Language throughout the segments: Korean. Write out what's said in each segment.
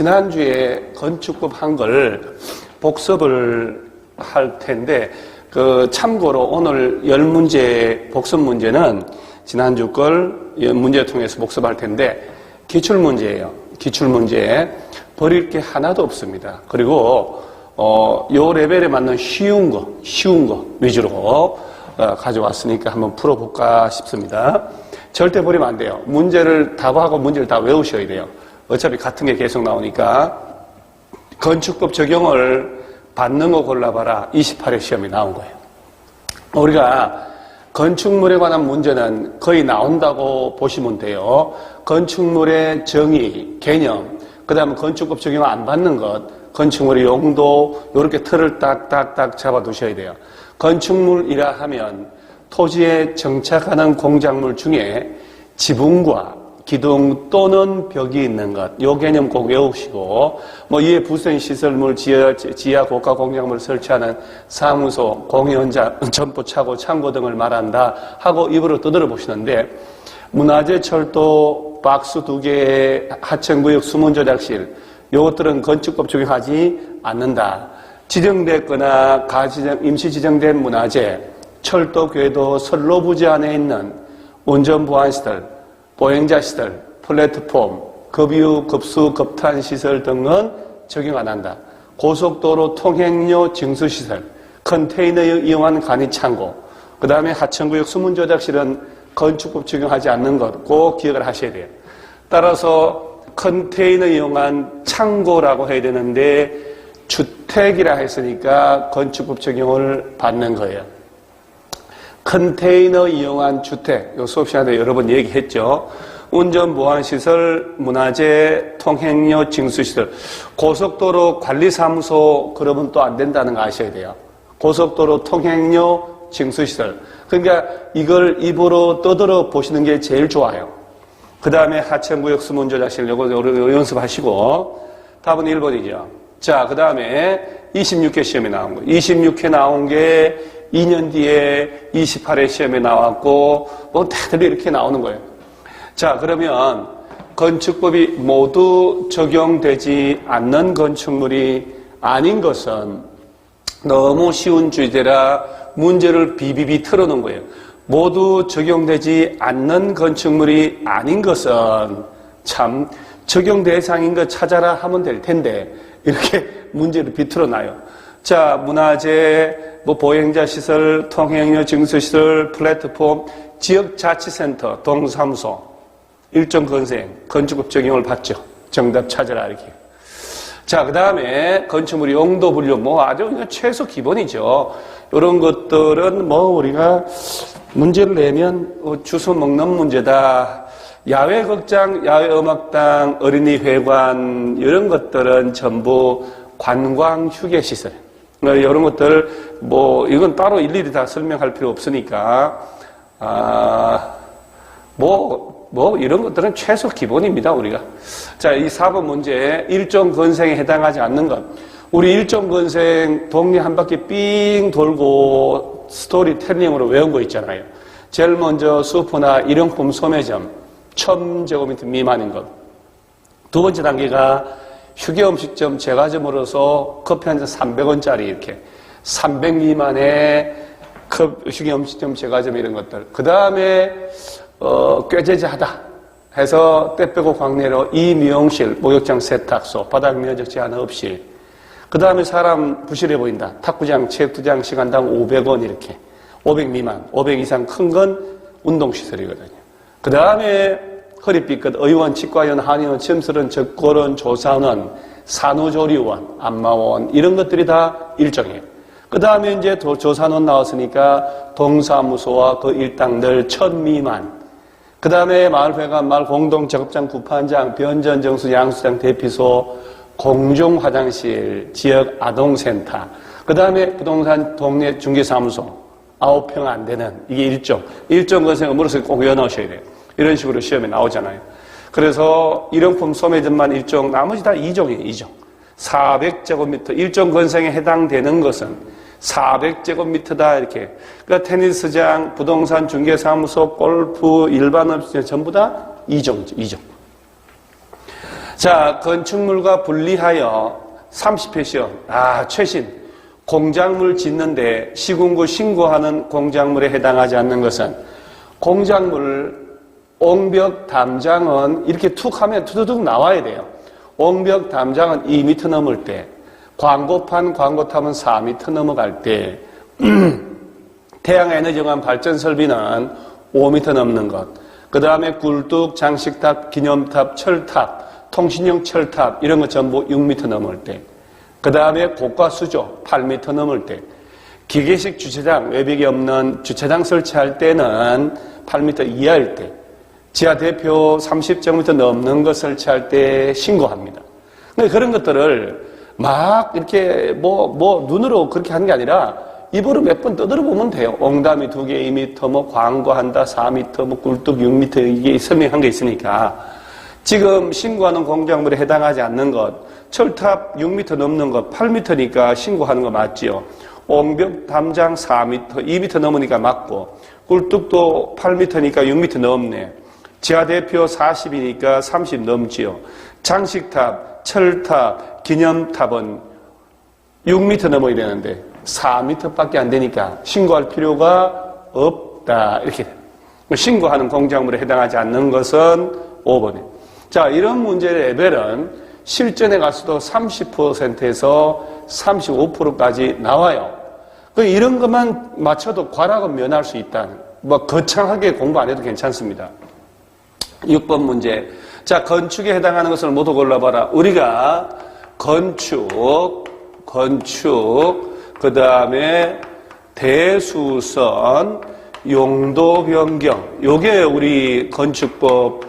지난주에 건축법 한 걸 복습을 할 텐데 그 참고로 오늘 열 문제 복습 문제는 지난주 걸 문제 통해서 복습할 텐데 기출 문제예요. 기출 문제 버릴 게 하나도 없습니다. 그리고 어, 요 레벨에 맞는 쉬운 거, 쉬운 거 위주로 어, 가져왔으니까 한번 풀어볼까 싶습니다. 절대 버리면 안 돼요. 문제를 답하고 문제를 다 외우셔야 돼요. 어차피 같은 게 계속 나오니까 건축법 적용을 받는 거 골라봐라. 28회 시험이 나온 거예요. 우리가 건축물에 관한 문제는 거의 나온다고 보시면 돼요. 건축물의 정의, 개념, 그 다음에 건축법 적용 안 받는 것, 건축물의 용도, 이렇게 틀을 딱딱딱 잡아 두셔야 돼요. 건축물이라 하면 토지에 정착하는 공작물 중에 지붕과 기둥 또는 벽이 있는 것, 요 개념 꼭 외우시고, 뭐 이에 부수인 시설물, 지하, 지하 고가 공작물 설치하는 사무소, 공연장, 점포차고, 창고 등을 말한다 하고 입으로 떠들어 보시는데, 문화재 철도 박스 두 개의 하천구역 수문 조작실, 요것들은 건축법 적용하지 않는다. 지정됐거나 가지정, 임시 지정된 문화재, 철도, 궤도, 선로 부지 안에 있는 운전 보안시설, 보행자 시설, 플랫폼, 급유, 급수, 급탄 시설 등은 적용 안 한다. 고속도로 통행료 징수시설, 컨테이너 이용한 간이 창고, 그 다음에 하천구역 수문 조작실은 건축법 적용하지 않는 것 꼭 기억을 하셔야 돼요. 따라서 컨테이너 이용한 창고라고 해야 되는데 주택이라 했으니까 건축법 적용을 받는 거예요. 컨테이너 이용한 주택, 요 수업 시간에 여러 번 얘기했죠. 운전 보안 시설, 문화재, 통행료 징수 시설, 고속도로 관리 사무소 그러면 또 안 된다는 거 아셔야 돼요. 고속도로 통행료 징수 시설. 그러니까 이걸 입으로 떠들어 보시는 게 제일 좋아요. 그 다음에 하천구역 수문조작실 요거 연습하시고 답은 1번이죠. 자, 그 다음에 26회 시험에 나온 거. 26회 나온 게 2년 뒤에 28회 시험에 나왔고, 뭐 다들 이렇게 나오는 거예요. 자, 그러면 건축법이 모두 적용되지 않는 건축물이 아닌 것은 너무 쉬운 주제라 문제를 비비비 틀어놓은 거예요. 모두 적용되지 않는 건축물이 아닌 것은 참 적용 대상인 것 찾아라 하면 될 텐데 이렇게 문제를 비틀어 놔요. 자, 문화재, 뭐 보행자 시설, 통행료 증서 시설, 플랫폼, 지역 자치센터, 동사무소, 일정 건생, 건축법 적용을 받죠. 정답 찾아라 이렇게. 자, 그 다음에 건축물 용도 분류, 뭐 아주 최소 기본이죠. 이런 것들은 뭐 우리가 문제를 내면 주워 먹는 문제다. 야외 극장, 야외 음악당, 어린이 회관 이런 것들은 전부 관광 휴게 시설. 이런 것들 뭐 이건 따로 일일이 다 설명할 필요 없으니까 아뭐 뭐 이런 것들은 최소 기본입니다 우리가. 자이 4번 문제 일정 건생에 해당하지 않는 것. 우리 일정 건생 동네 한 바퀴 삥 돌고 스토리텔링으로 외운 거 있잖아요. 제일 먼저 슈퍼나 일용품 소매점 1000제곱미터 미만인 것. 두 번째 단계가 휴게 음식점 제과점으로서 커피 한 잔 300원짜리 이렇게 300 미만의 휴게 음식점 제과점 이런 것들. 그 다음에 어, 꾀제제하다 해서 때 빼고 광내로 이 미용실, 목욕장 세탁소, 바닥 면적 제한 없이 그 다음에 사람 부실해 보인다. 탁구장, 체육투장 시간당 500원 이렇게 500 미만, 500 이상 큰 건 운동시설이거든요. 그 다음에 허리삐끗, 의원, 치과원, 한의원, 침술원, 적골원, 조사원, 산후조리원, 안마원 이런 것들이 다 일정해요. 그 다음에 이제 조사원 나왔으니까 동사무소와 그 일당들 천 미만. 그 다음에 마을회관, 마을 공동작업장, 구판장, 변전 정수, 양수장, 대피소, 공중화장실, 지역 아동센터. 그 다음에 부동산 동네 중개사무소. 아홉 평 안 되는 이게 일종. 일종 건생을 물어서 꼭 외워놓으셔야 돼요. 이런 식으로 시험에 나오잖아요. 그래서 일용품 소매점만 일종, 나머지 다 2종이에요, 2종. 400제곱미터, 일종 건생에 해당되는 것은 400제곱미터다, 이렇게. 그러니까 테니스장, 부동산 중개사무소, 골프, 일반 업체 전부 다 2종이죠, 2종. 자, 건축물과 분리하여 30회 시험. 아, 최신. 공작물 짓는데 시군구 신고하는 공작물에 해당하지 않는 것은 공작물 옹벽 담장은 이렇게 툭 하면 투두둑 나와야 돼요. 옹벽 담장은 2m 넘을 때, 광고판 광고탑은 4m 넘어갈 때, 태양에너지관 발전 설비는 5m 넘는 것, 그 다음에 굴뚝, 장식탑, 기념탑, 철탑, 통신용 철탑 이런 거 전부 6m 넘을 때, 그 다음에 고가 수조 8m 넘을 때, 기계식 주차장, 외벽이 없는 주차장 설치할 때는 8m 이하일 때, 지하 대표 30제곱미터 넘는 것 설치할 때 신고합니다. 근데 그런 것들을 막 이렇게 뭐, 뭐, 눈으로 그렇게 하는 게 아니라 입으로 몇 번 떠들어 보면 돼요. 옹담이 두 개 2m, 뭐 광고한다 4m, 뭐 굴뚝 6m 이게 설명한 게 있으니까 지금 신고하는 공작물에 해당하지 않는 것, 철탑 6m 넘는 것 8m니까 신고하는 거 맞지요. 옹벽 담장 4m, 2m 넘으니까 맞고 굴뚝도 8m니까 6m 넘네. 지하 대표 40이니까 30 넘지요. 장식탑, 철탑, 기념탑은 6m 넘어야 되는데 4m밖에 안 되니까 신고할 필요가 없다. 이렇게 돼요. 신고하는 공작물에 해당하지 않는 것은 5번에. 자, 이런 문제 레벨은 실전에 가서도 30%에서 35%까지 나와요. 그 이런 것만 맞춰도 과락은 면할 수 있다는. 뭐 거창하게 공부 안 해도 괜찮습니다. 6번 문제. 자, 건축에 해당하는 것을 모두 골라봐라. 우리가 건축, 건축, 그 다음에 대수선, 용도 변경. 요게 우리 건축법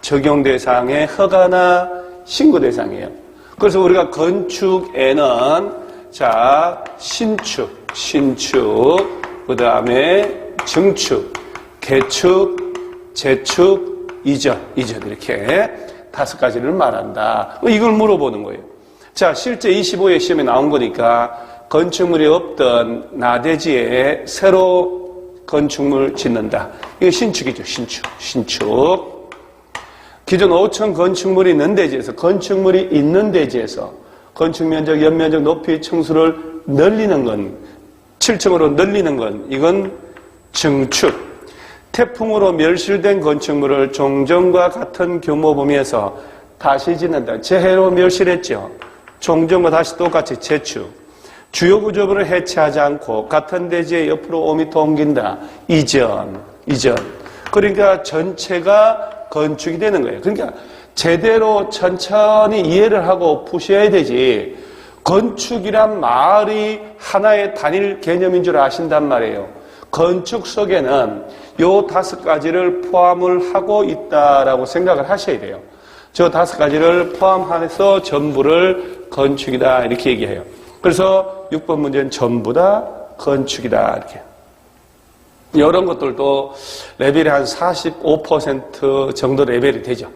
적용 대상의 허가나 신고 대상이에요. 그래서 우리가 건축에는 자, 신축, 신축, 그 다음에 증축, 개축, 재축, 이전, 이전 이렇게 다섯 가지를 말한다. 이걸 물어보는 거예요. 자, 실제 25회 시험에 나온 거니까 건축물이 없던 나대지에 새로 건축물 짓는다. 이게 신축이죠, 신축. 신축. 기존 5천 건축물이 있는 대지에서 건축물이 있는 대지에서 건축 면적, 연면적, 높이, 층수를 늘리는 건 7층으로 늘리는 건 이건 증축. 태풍으로 멸실된 건축물을 종전과 같은 규모 범위에서 다시 짓는다. 재해로 멸실했죠. 종전과 다시 똑같이 재축. 주요 구조물을 해체하지 않고 같은 대지에 옆으로 5m 옮긴다. 이전, 이전. 그러니까 전체가 건축이 되는 거예요. 그러니까 제대로 천천히 이해를 하고 푸셔야 되지. 건축이란 말이 하나의 단일 개념인 줄 아신단 말이에요. 건축 속에는 요 다섯 가지를 포함을 하고 있다라고 생각을 하셔야 돼요. 저 다섯 가지를 포함해서 전부를 건축이다 이렇게 얘기해요. 그래서 6번 문제는 전부 다 건축이다 이렇게. 이런 것들도 레벨이 한 45% 정도 레벨이 되죠.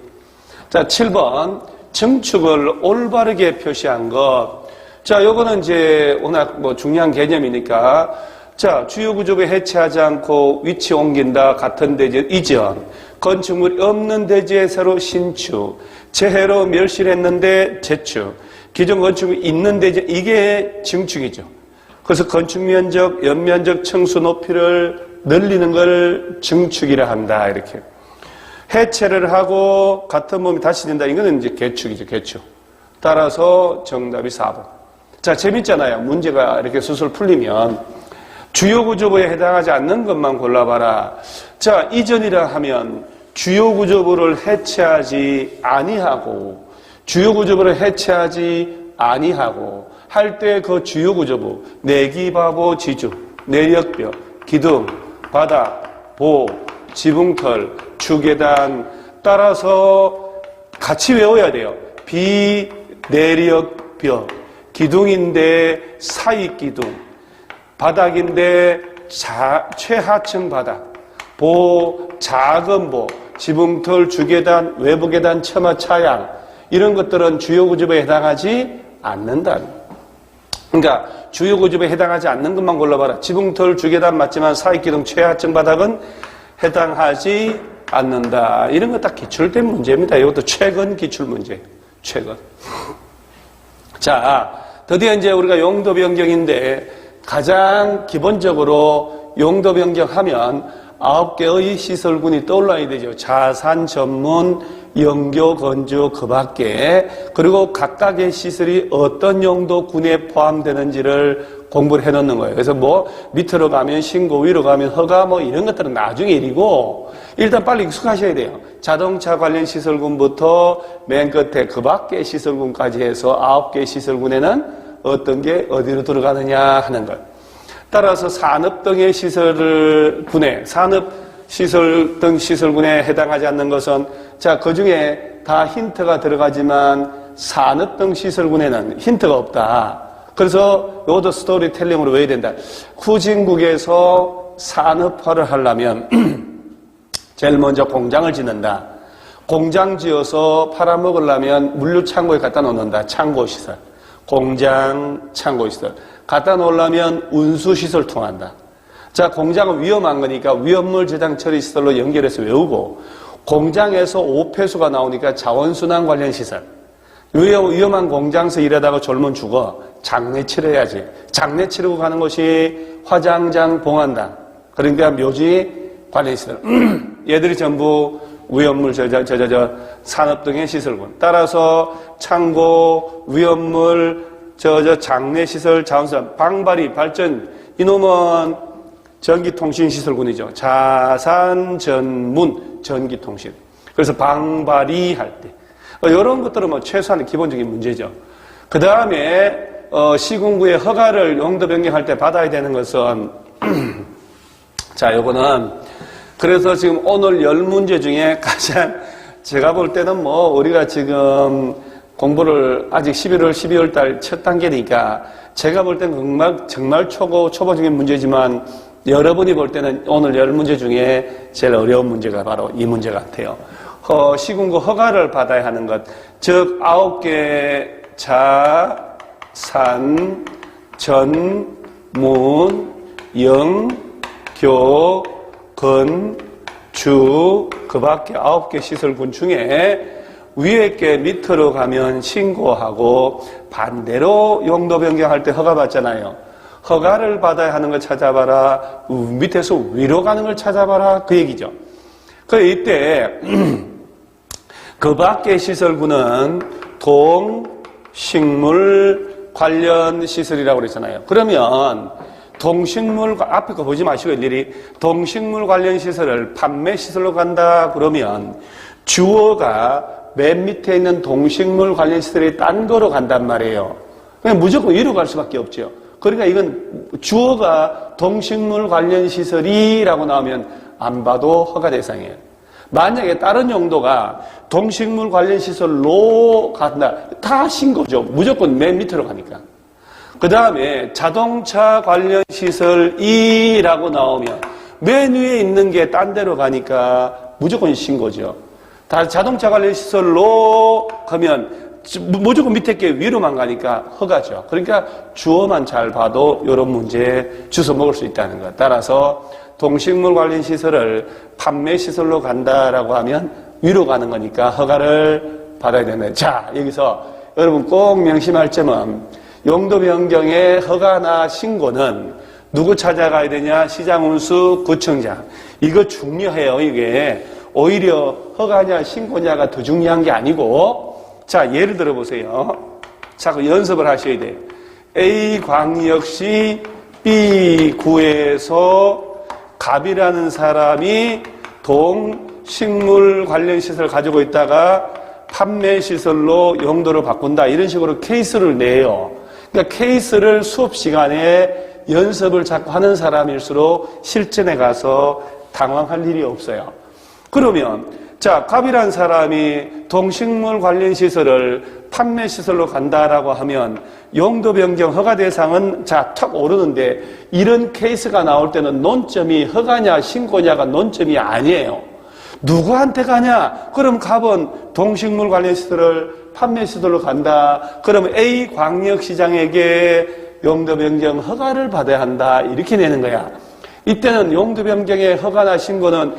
자, 7번 증축을 올바르게 표시한 것. 자, 요거는 이제 워낙 뭐 중요한 개념이니까 자, 주요 구조를 해체하지 않고 위치 옮긴다. 같은 대지 이전. 건축물이 없는 대지에 새로 신축. 재해로 멸실했는데 재축. 기존 건축물이 있는 대지 이게 증축이죠. 그래서 건축 면적, 연면적, 층수 높이를 늘리는 걸 증축이라 한다. 이렇게. 해체를 하고 같은 몸이 다시 된다. 이거는 이제 개축이죠. 개축. 따라서 정답이 4번. 자, 재밌잖아요. 문제가 이렇게 수술 풀리면 주요 구조부에 해당하지 않는 것만 골라봐라. 자, 이전이라 하면 주요 구조부를 해체하지 아니하고 주요 구조부를 해체하지 아니하고 할 때 그 주요 구조부 내기바보 지주 내력벽 기둥 바닥 보 지붕털 주계단 따라서 같이 외워야 돼요. 비내력벽 기둥인데 사이 기둥 바닥인데 자, 최하층 바닥, 보, 작은 보, 지붕털, 주계단, 외부 계단, 처마, 차양 이런 것들은 주요 구조부에 해당하지 않는다. 그러니까 주요 구조부에 해당하지 않는 것만 골라봐라. 지붕털, 주계단 맞지만 사익기둥, 최하층 바닥은 해당하지 않는다. 이런 거딱 기출된 문제입니다. 이것도 최근 기출 문제. 최근. 자, 드디어 이제 우리가 용도 변경인데 가장 기본적으로 용도 변경하면 아홉 개의 시설군이 떠올라야 되죠. 자산 전문, 영교, 건조, 그 밖에 그리고 각각의 시설이 어떤 용도군에 포함되는지를 공부를 해놓는 거예요. 그래서 뭐 밑으로 가면 신고, 위로 가면 허가 뭐 이런 것들은 나중에 일이고 일단 빨리 익숙하셔야 돼요. 자동차 관련 시설군부터 맨 끝에 그 밖의 시설군까지 해서 아홉 개 시설군에는 어떤 게 어디로 들어가느냐 하는 것. 따라서 산업 등의 시설을 분해, 산업 시설 등 시설군에 해당하지 않는 것은 자, 그 중에 다 힌트가 들어가지만 산업 등 시설군에는 힌트가 없다. 그래서 요도 스토리텔링으로 외워야 된다. 후진국에서 산업화를 하려면 제일 먼저 공장을 짓는다. 공장 지어서 팔아먹으려면 물류 창고에 갖다 놓는다. 창고 시설. 공장, 창고시설. 갖다 놓으려면 운수시설 통한다. 자, 공장은 위험한 거니까 위험물 저장 처리 시설로 연결해서 외우고 공장에서 오폐수가 나오니까 자원순환 관련 시설. 위험- 위험한 공장에서 일하다가 졸면 죽어. 장례 치러야지. 장례 치르고 가는 것이 화장장 봉한다. 그러니까 묘지 관련 시설. 얘들이 전부 위험물 저저 저, 저, 저, 산업 등의 시설군. 따라서 창고, 위험물, 저, 저, 장례 시설, 자원선, 방발이, 발전, 이놈은 전기통신시설군이죠. 자산 전문 전기통신. 그래서 방발이 할 때. 어, 이런 것들은 뭐 최소한의 기본적인 문제죠. 그 다음에, 어, 시군구의 허가를 용도 변경할 때 받아야 되는 것은, 자, 요거는, 그래서 지금 오늘 열 문제 중에 가장 제가 볼 때는 뭐 우리가 지금 공부를 아직 11월, 12월 달 첫 단계니까 제가 볼 때는 정말, 정말 초보, 초보적인 문제지만 여러분이 볼 때는 오늘 열 문제 중에 제일 어려운 문제가 바로 이 문제 같아요. 허, 시군구 허가를 받아야 하는 것. 즉, 아홉 개 자, 산, 전, 문, 영, 교, 건, 주, 그 밖에 아홉 개 시설군 중에 위에 게 밑으로 가면 신고하고 반대로 용도 변경할 때 허가 받잖아요. 허가를 받아야 하는 걸 찾아봐라. 우- 밑에서 위로 가는 걸 찾아봐라. 그 얘기죠. 그 이때 그 밖의 시설군은 동, 식물 관련 시설이라고 그랬잖아요. 그러면 동식물 앞에 거 보지 마시고 일일이 동식물 관련 시설을 판매 시설로 간다 그러면 주어가 맨 밑에 있는 동식물 관련 시설이 딴 거로 간단 말이에요. 그냥 무조건 위로 갈 수밖에 없죠. 그러니까 이건 주어가 동식물 관련 시설이라고 나오면 안 봐도 허가 대상이에요. 만약에 다른 용도가 동식물 관련 시설로 간다. 다 신고죠. 무조건 맨 밑으로 가니까. 그 다음에 자동차 관련 시설이라고 나오면 맨 위에 있는 게 딴 데로 가니까 무조건 신고죠. 다 자동차 관련 시설로 가면 무조건 밑에 게 위로만 가니까 허가죠. 그러니까 주어만 잘 봐도 이런 문제에 주워 먹을 수 있다는 것. 따라서 동식물 관련 시설을 판매 시설로 간다라고 하면 위로 가는 거니까 허가를 받아야 거예요. 자, 여기서 여러분 꼭 명심할 점은 용도 변경의 허가나 신고는 누구 찾아가야 되냐? 시장 운수 구청장. 이거 중요해요, 이게. 오히려 허가냐, 신고냐가 더 중요한 게 아니고, 자, 예를 들어 보세요. 자, 그 연습을 하셔야 돼요. A광역시 B구에서 갑이라는 사람이 동 식물 관련 시설을 가지고 있다가 판매 시설로 용도를 바꾼다. 이런 식으로 케이스를 내요. 그러니까 케이스를 수업 시간에 연습을 자꾸 하는 사람일수록 실전에 가서 당황할 일이 없어요. 그러면 자 갑이라는 사람이 동식물 관련 시설을 판매 시설로 간다라고 하면 용도 변경 허가 대상은 자탁 오르는데 이런 케이스가 나올 때는 논점이 허가냐 신고냐가 논점이 아니에요. 누구한테 가냐? 그럼 갑은 동식물 관련 시설을 판매 시설로 간다. 그러면 A 광역시장에게 용도 변경 허가를 받아야 한다. 이렇게 내는 거야. 이때는 용도 변경의 허가나 신고는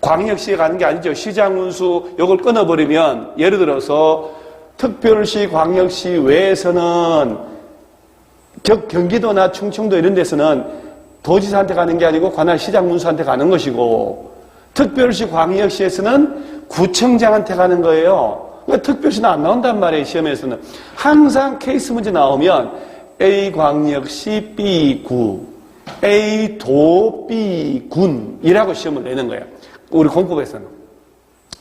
광역시에 가는 게 아니죠. 시장 운수 요걸 끊어버리면 예를 들어서 특별시, 광역시 외에서는 격, 경기도나 충청도 이런 데서는 도지사한테 가는 게 아니고 관할 시장 문수한테 가는 것이고 특별시, 광역시에서는 구청장한테 가는 거예요. 그러니까 특별시는 안 나온단 말이에요, 시험에서는. 항상 케이스 문제 나오면 A 광역시 B구, A 도 B군이라고 시험을 내는 거예요. 우리 공법에서는.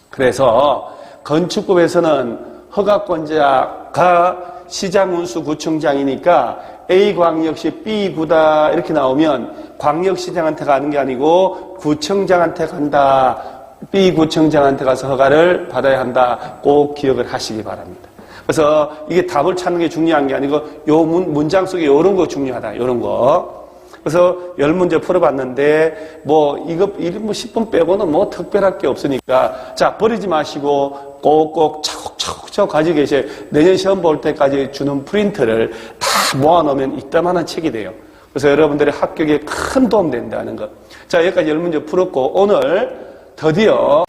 그래서 건축법에서는 허가권자가 시장운수 구청장이니까 A 광역시 B구다 이렇게 나오면 광역시장한테 가는 게 아니고 구청장한테 간다. B구청장한테 가서 허가를 받아야 한다. 꼭 기억을 하시기 바랍니다. 그래서 이게 답을 찾는 게 중요한 게 아니고 요 문, 문장 속에 요런 거 중요하다. 요런 거. 그래서 열 문제 풀어봤는데 뭐 이거 이거 뭐 10분 빼고는 뭐 특별할 게 없으니까 자 버리지 마시고 꼭꼭 차곡차곡차곡 가지고 계셔 내년 시험 볼 때까지 주는 프린트를 다 모아놓으면 이따만한 책이 돼요. 그래서 여러분들의 합격에 큰 도움 된다는 것. 자 여기까지 열 문제 풀었고 오늘 드디어